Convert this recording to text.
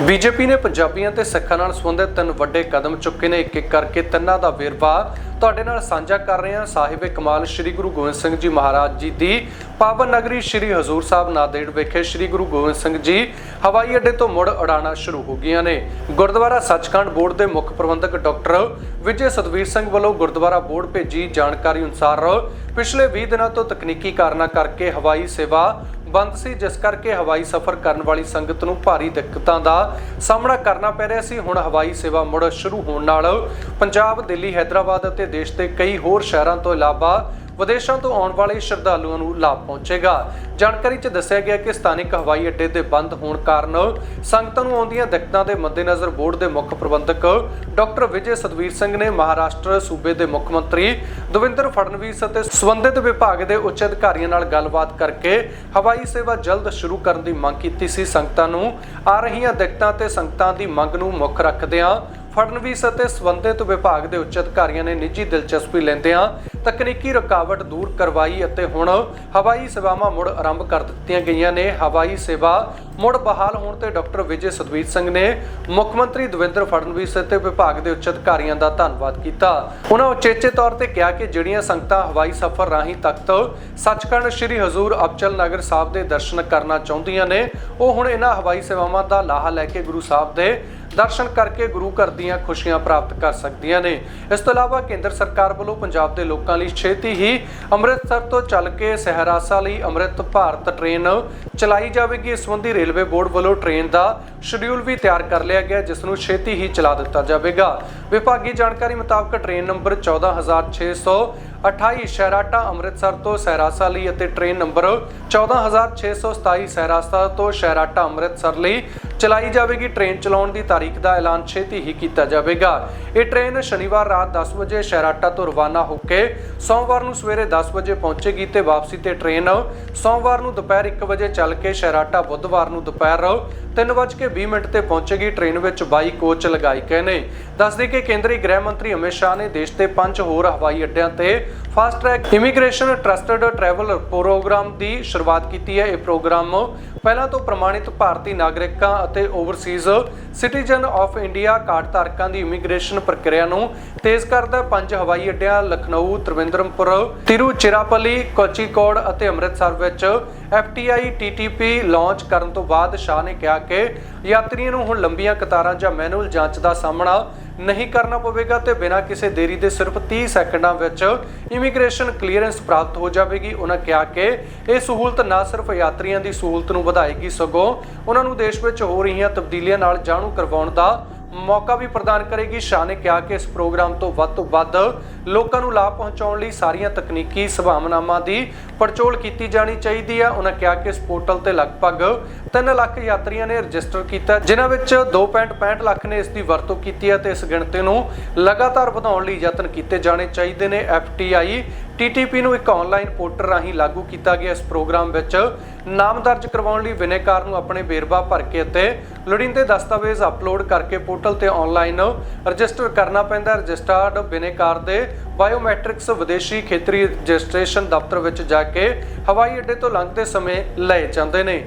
BJP ਨੇ ਪੰਜਾਬੀਆਂ ਤੇ ਸਿੱਖਾਂ ਨਾਲ ਸੰਬੰਧਿਤ ਤਿੰਨ ਵੱਡੇ ਕਦਮ ਚੁੱਕੇ ਨੇ ਇੱਕ ਇੱਕ ਕਰਕੇ ਤਿੰਨਾਂ ਦਾ ਵੇਰਵਾ ਤੁਹਾਡੇ ਨਾਲ ਸਾਂਝਾ ਕਰ ਰਹੇ ਹਾਂ। ਸਾਹਿਬੇ ਕਮਾਲ, ਸ੍ਰੀ ਗੁਰੂ ਗੋਬਿੰਦ ਸਿੰਘ ਜੀ ਮਹਾਰਾਜ ਜੀ ਦੀ ਪਾਵਨ ਨਗਰੀ ਸ੍ਰੀ ਹਜ਼ੂਰ ਸਾਹਿਬ ਨਾਂਦੇੜ ਵਿਖੇ ਸ੍ਰੀ ਗੁਰੂ ਗੋਬਿੰਦ ਸਿੰਘ ਜੀ ਹਵਾਈ ਅੱਡੇ ਤੋਂ ਮੁੜ ਉਡਾਣਾਂ ਸ਼ੁਰੂ ਹੋ ਗਈਆਂ ਨੇ। ਗੁਰਦੁਆਰਾ ਸੱਚਖੰਡ ਬੋਰਡ ਦੇ ਮੁੱਖ ਪ੍ਰਬੰਧਕ ਡਾਕਟਰ ਵਿਜੇ ਸਤਵੀਰ ਸਿੰਘ ਵੱਲੋਂ ਗੁਰਦੁਆਰਾ ਬੋਰਡ ਭੇਜੀ ਜਾਣਕਾਰੀ ਅਨੁਸਾਰ ਪਿਛਲੇ 20 ਦਿਨਾਂ ਤੋਂ ਤਕਨੀਕੀ ਕਾਰਨਾਂ ਕਰਕੇ ਹਵਾਈ ਸੇਵਾ ਬੰਦ ਸੀ, ਜਿਸ ਕਰਕੇ ਹਵਾਈ ਸਫ਼ਰ ਕਰਨ ਵਾਲੀ ਸੰਗਤ ਨੂੰ ਭਾਰੀ ਦਿੱਕਤਾਂ ਦਾ ਸਾਹਮਣਾ ਕਰਨਾ ਪੈ ਰਿਹਾ ਸੀ। ਹੁਣ ਹਵਾਈ ਸੇਵਾ ਮੁੜ ਸ਼ੁਰੂ ਹੋਣ ਨਾਲ ਪੰਜਾਬ, ਦਿੱਲੀ, ਹੈਦਰਾਬਾਦ ਅਤੇ ਦੇਸ਼ ਦੇ ਕਈ ਹੋਰ ਸ਼ਹਿਰਾਂ ਤੋਂ ਇਲਾਵਾ ਵਿਦੇਸ਼ਾਂ ਤੋਂ ਆਉਣ ਵਾਲੇ ਸ਼ਰਧਾਲੂਆਂ ਨੂੰ ਲਾਭ ਪਹੁੰਚੇਗਾ। ਜਾਣਕਾਰੀ 'ਚ ਦੱਸਿਆ ਗਿਆ ਕਿ ਸਥਾਨਕ ਹਵਾਈ ਅੱਡੇ ਦੇ ਬੰਦ ਹੋਣ ਕਾਰਨ ਸੰਗਤਾਂ ਨੂੰ ਆਉਂਦੀਆਂ ਦਿੱਕਤਾਂ ਦੇ ਮੱਦੇਨਜ਼ਰ ਬੋਰਡ ਦੇ ਮੁੱਖ ਪ੍ਰਬੰਧਕ ਡਾਕਟਰ ਵਿਜੇ ਸਤਵੀਰ ਸਿੰਘ ਨੇ ਮਹਾਰਾਸ਼ਟਰ ਸੂਬੇ ਦੇ ਮੁੱਖ ਮੰਤਰੀ ਦਵਿੰਦਰ ਫੜਨਵੀਸ ਅਤੇ ਸੰਬੰਧਿਤ ਵਿਭਾਗ ਦੇ ਉੱਚ ਅਧਿਕਾਰੀਆਂ ਨਾਲ ਗੱਲਬਾਤ ਕਰਕੇ ਹਵਾਈ ਸੇਵਾ ਜਲਦ ਸ਼ੁਰੂ ਕਰਨ ਦੀ ਮੰਗ ਕੀਤੀ ਸੀ। ਸੰਗਤਾਂ ਨੂੰ ਆ ਰਹੀਆਂ ਦਿੱਕਤਾਂ ਤੇ ਸੰਗਤਾਂ ਦੀ ਮੰਗ ਨੂੰ ਮੁੱਖ ਰੱਖਦਿਆਂ ਫੜਨਵੀਸ ਅਤੇ ਸਬੰਧਿਤ ਵਿਭਾਗ ਦੇ ਉੱਚ ਅਧਿਕਾਰੀਆਂ ਨੇ ਨਿੱਜੀ ਦਿਲਚਸਪੀ ਲੈਂਦਿਆਂ ਤਕਨੀਕੀ ਰੁਕਾਵਟ ਦੂਰ ਕਰਵਾਈ ਅਤੇ ਹੁਣ ਹਵਾਈ ਸੇਵਾਵਾਂ ਮੁੜ ਆਰੰਭ ਕਰ ਦਿੱਤੀਆਂ ਗਈਆਂ ਨੇ। ਹਵਾਈ ਸੇਵਾ ਮੁੜ ਬਹਾਲ ਹੋਣ ਤੇ ਡਾਕਟਰ ਵਿਜੇ ਸਤਵੀਰ ਸਿੰਘ ਨੇ ਮੁੱਖ ਮੰਤਰੀ ਦਵਿੰਦਰ ਫੜਨਵੀਸ ਅਤੇ ਵਿਭਾਗ ਦੇ ਉੱਚ ਅਧਿਕਾਰੀਆਂ ਦਾ ਧੰਨਵਾਦ ਕੀਤਾ। ਉਹਨਾਂ ਉਚੇਚੇ ਤੌਰ ਤੇ ਕਿਹਾ ਕਿ ਜਿਹੜੀਆਂ ਸੰਗਤਾਂ ਹਵਾਈ ਸਫ਼ਰ ਰਾਹੀਂ ਤਖਤ ਸੱਚਖੰਡ ਸ੍ਰੀ ਹਜ਼ੂਰ ਅਬਚਲ ਨਗਰ ਸਾਹਿਬ ਦੇ ਦਰਸ਼ਨ ਕਰਨਾ ਚਾਹੁੰਦੀਆਂ ਨੇ, ਉਹ ਹੁਣ ਇਹਨਾਂ ਹਵਾਈ ਸੇਵਾਵਾਂ ਦਾ ਲਾਹਾ ਲੈ ਕੇ ਗੁਰੂ ਸਾਹਿਬ ਦੇ ਦਰਸ਼ਨ ਕਰਕੇ ਗੁਰੂ ਘਰ ਦੀਆਂ ਖੁਸ਼ੀਆਂ ਪ੍ਰਾਪਤ ਕਰ ਸਕਦੀਆਂ ਨੇ। ਇਸ ਤੋਂ ਇਲਾਵਾ ਕੇਂਦਰ ਸਰਕਾਰ ਵੱਲੋਂ ਪੰਜਾਬ ਦੇ ਲੋਕਾਂ ਲਈ ਛੇਤੀ ਹੀ ਅੰਮ੍ਰਿਤਸਰ ਤੋਂ ਚੱਲ ਕੇ ਸਹਿਰਾਸਾ ਲਈ ਅੰਮ੍ਰਿਤ ਭਾਰਤ ਟ੍ਰੇਨ ਚਲਾਈ ਜਾਵੇਗੀ। ਇਸ ਸੰਬੰਧੀ ਰੇਲਵੇ ਬੋਰਡ ਵੱਲੋਂ ਟ੍ਰੇਨ ਦਾ ਸ਼ਡਿਊਲ ਵੀ ਤਿਆਰ ਕਰ ਲਿਆ ਗਿਆ, ਜਿਸ ਨੂੰ ਛੇਤੀ ਹੀ ਚਲਾ ਦਿੱਤਾ ਜਾਵੇਗਾ। ਵਿਭਾਗੀ ਜਾਣਕਾਰੀ ਮੁਤਾਬਕ ਟ੍ਰੇਨ ਨੰਬਰ 14628 ਸ਼ਹਿਰਾਟਾ ਅੰਮ੍ਰਿਤਸਰ ਤੋਂ ਸਹਿਰਾਸਾ ਲਈ ਅਤੇ ਟ੍ਰੇਨ ਨੰਬਰ 14627 ਸਹਿਰਾਸਾ ਤੋਂ ਸ਼ਹਿਰਾਟਾ ਅੰਮ੍ਰਿਤਸਰ ਲਈ ਚਲਾਈ ਜਾਵੇਗੀ ਟ੍ਰੇਨ ਚਲਾਉਣ ਦੀ ਤਾਰੀਖ ਦਾ ਐਲਾਨ ਛੇਤੀ ਹੀ ਕੀਤਾ ਜਾਵੇਗਾ। ਇਹ ਟ੍ਰੇਨ ਸ਼ਨੀਵਾਰ ਰਾਤ 10 ਵਜੇ ਸ਼ਹਿਰਾਟਾ ਤੋਂ ਰਵਾਨਾ ਹੋ ਕੇ ਸੋਮਵਾਰ ਨੂੰ ਸਵੇਰੇ 10 ਵਜੇ ਪਹੁੰਚੇਗੀ ਤੇ ਵਾਪਸੀ ਤੇ ਟ੍ਰੇਨ ਸੋਮਵਾਰ ਨੂੰ ਦੁਪਹਿਰ 1 ਵਜੇ ਚੱਲ ਕੇ ਸ਼ਹਿਰਾਟਾ ਬੁੱਧਵਾਰ ਨੂੰ ਦੁਪਹਿਰ 3:20 ਮਿੰਟ ਤੇ ਪਹੁੰਚੇਗੀ ਟ੍ਰੇਨ ਵਿੱਚ 22 ਕੋਚ ਲਗਾਏ ਗਏ ਨੇ। ਦੱਸਦੇ ਕਿ ਕੇਂਦਰੀ ਗ੍ਰਹਿ ਮੰਤਰੀ ਅਮਿਤ ਸ਼ਾਹ ਨੇ ਦੇਸ਼ ਦੇ ਪੰਜ ਹੋਰ ਹਵਾਈ ਅੱਡਿਆਂ ਤੇ fast track immigration trusted travel programme ਦੀ ਸ਼ੁਰੂਆਤ ਕੀਤੀ ਹੈ। ਇਹ ਪ੍ਰੋਗਰਾਮ ਪਹਿਲਾਂ ਤੋਂ ਪ੍ਰਮਾਣਿਤ ਭਾਰਤੀ ਨਾਗਰਿਕਾਂ ਅਤੇ overseas citizen of India card ਧਾਰਕਾਂ ਦੀ ਇਮੀਗ੍ਰੇਸ਼ਨ ਪ੍ਰਕਿਰਿਆ ਨੂੰ ਤੇਜ਼ ਕਰਦਾ ਪੰਜ ਹਵਾਈ ਅੱਡਿਆਂ, ਲਖਨਊ, ਤ੍ਰਿਵੇਂਦਰਮਪੁਰ, ਤਿਰੂਚਿਰਾਪੱਲੀ, ਕੋਚੀਕੋਡ ਅਤੇ ਅੰਮ੍ਰਿਤਸਰ ਵਿੱਚ FTI TTP ਲਾਂਚ ਕਰਨ ਤੋਂ ਬਾਅਦ ਸ਼ਾਹ ਨੇ ਕਿਹਾ ਕਿ ਯਾਤਰੀਆਂ ਨੂੰ ਹੁਣ ਲੰਬੀਆਂ ਕਤਾਰਾਂ ਜਾਂ ਮੈਨੂਅਲ ਜਾਂਚ ਦਾ ਸਾਹਮਣਾ ਨਹੀਂ ਕਰਨਾ ਪਵੇਗਾ ਤੇ ਬਿਨਾਂ ਕਿਸੇ ਦੇਰੀ ਦੇ ਸਿਰਫ 30 ਸੈਕਿੰਡਾਂ ਵਿੱਚ ਇਮੀਗ੍ਰੇਸ਼ਨ ਕਲੀਅਰੈਂਸ ਪ੍ਰਾਪਤ ਹੋ ਜਾਵੇਗੀ। ਉਹਨਾਂ ਕਿਹਾ ਕਿ ਇਹ ਸਹੂਲਤ ਨਾ ਸਿਰਫ ਯਾਤਰੀਆਂ ਦੀ ਸਹੂਲਤ ਨੂੰ ਵਧਾਏਗੀ ਸਗੋਂ ਉਹਨਾਂ ਨੂੰ ਦੇਸ਼ ਵਿੱਚ ਹੋ ਰਹੀਆਂ ਤਬਦੀਲੀਆਂ ਨਾਲ ਜਾਣੂ ਕਰਵਾਉਣ ਦਾ ਮੌਕਾ ਵੀ ਪ੍ਰਦਾਨ ਕਰੇਗੀ। ਸ਼ਾਹ ਨੇ ਕਿਹਾ ਕਿ ਇਸ ਪ੍ਰੋਗਰਾਮ ਤੋਂ ਵੱਧ ਤੋਂ ਵੱਧ ਲੋਕਾਂ ਨੂੰ ਲਾਭ ਪਹੁੰਚਾਉਣ ਲਈ ਸਾਰੀਆਂ ਤਕਨੀਕੀ ਸੰਭਾਵਨਾਵਾਂ ਦੀ ਪੜਚੋਲ ਕੀਤੀ ਜਾਣੀ ਚਾਹੀਦੀ ਹੈ। ਉਹਨਾਂ ਕਿਹਾ ਕਿ ਇਸ ਪੋਰਟਲ ਤੇ ਲਗਭਗ 3 ਲੱਖ ਯਾਤਰੀਆਂ ਨੇ ਰਜਿਸਟਰ ਕੀਤਾ ਜਿਨ੍ਹਾਂ ਵਿੱਚ 2.65 ਲੱਖ ਨੇ ਇਸ ਦੀ ਵਰਤੋਂ ਕੀਤੀ ਹੈ ਤੇ ਇਸ ਗਿਣਤੀ ਨੂੰ ਲਗਾਤਾਰ ਵਧਾਉਣ ਲਈ ਯਤਨ ਕੀਤੇ ਜਾਣੇ ਚਾਹੀਦੇ ਨੇ। FTI TTP ਨੂੰ ਇੱਕ ਆਨਲਾਈਨ ਪੋਰਟਲ ਰਾਹੀਂ ਲਾਗੂ ਕੀਤਾ ਗਿਆ ਇਸ ਪ੍ਰੋਗਰਾਮ ਵਿੱਚ। ਨਾਮ ਦਰਜ ਕਰਵਾਉਣ ਲਈ ਵਿਨੇਕਾਰ ਨੂੰ ਆਪਣੇ ਵੇਰਵਾ ਭਰ ਕੇ ਅਤੇ ਲੋੜੀਂਦੇ ਦਸਤਾਵੇਜ਼ ਅਪਲੋਡ ਕਰਕੇ ਪੋਰਟਲ ਤੇ ਆਨਲਾਈਨ ਰਜਿਸਟਰ ਕਰਨਾ ਪੈਂਦਾ ਰਜਿਸਟਰਡ ਬਿਨੇਕਾਰ ਦੇ ਬਾਇਓਮੈਟ੍ਰਿਕਸ ਵਿਦੇਸ਼ੀ ਖੇਤਰੀ ਰਜਿਸਟ੍ਰੇਸ਼ਨ ਦਫ਼ਤਰ ਵਿੱਚ ਜਾ ਕੇ ਹਵਾਈ ਅੱਡੇ ਤੋਂ ਲੰਘਦੇ ਸਮੇਂ ਲਏ ਜਾਂਦੇ ਨੇ।